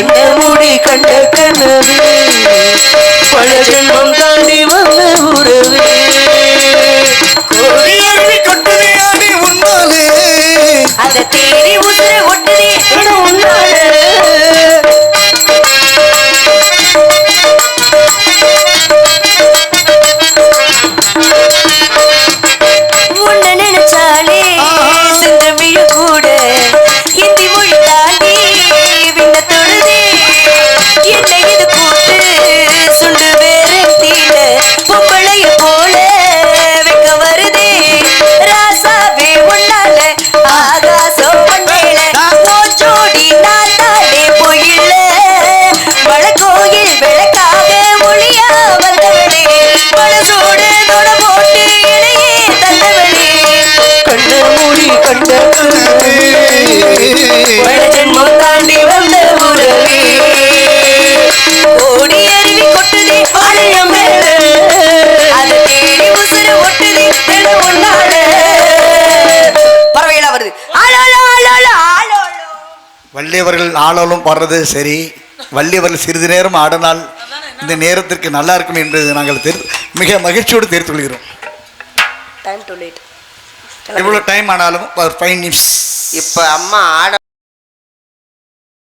கண்ண மூடி கண்ட கனவே பல ஜென்மம் தாண்டி வந்த உறவே உன்னாலே அத தேடி உசுர ஒட்டுதே உன்னால கண்ண மூடி கண்ட பல ஜென்மம் தாண்டி வந்த உறவே ஓடி அருவி கொட்டுதே ஆலயம் மேல அது தேடி உசுறு ஒட்டுதே என உன்னால பறவைகளா வருது. ஆளோலோ ஆளோலோ ஆளோலோ வள்ளியவர்கள் ஆளாலும் பாடுறது சரி. வள்ளியவர்கள் சிறிது நேரம் ஆடினால் இந்த நேரத்திற்கு நல்லா இருக்கும் என்று நாங்கள் மிக மகிழ்ச்சியோடு தெரிவித்துக் கொள்கிறோம். டைம் டு லேட் எவ்வளோ டைம் ஆனாலும் ஒரு ஃபைவ் நிமிஷம் இப்போ அம்மா ஆட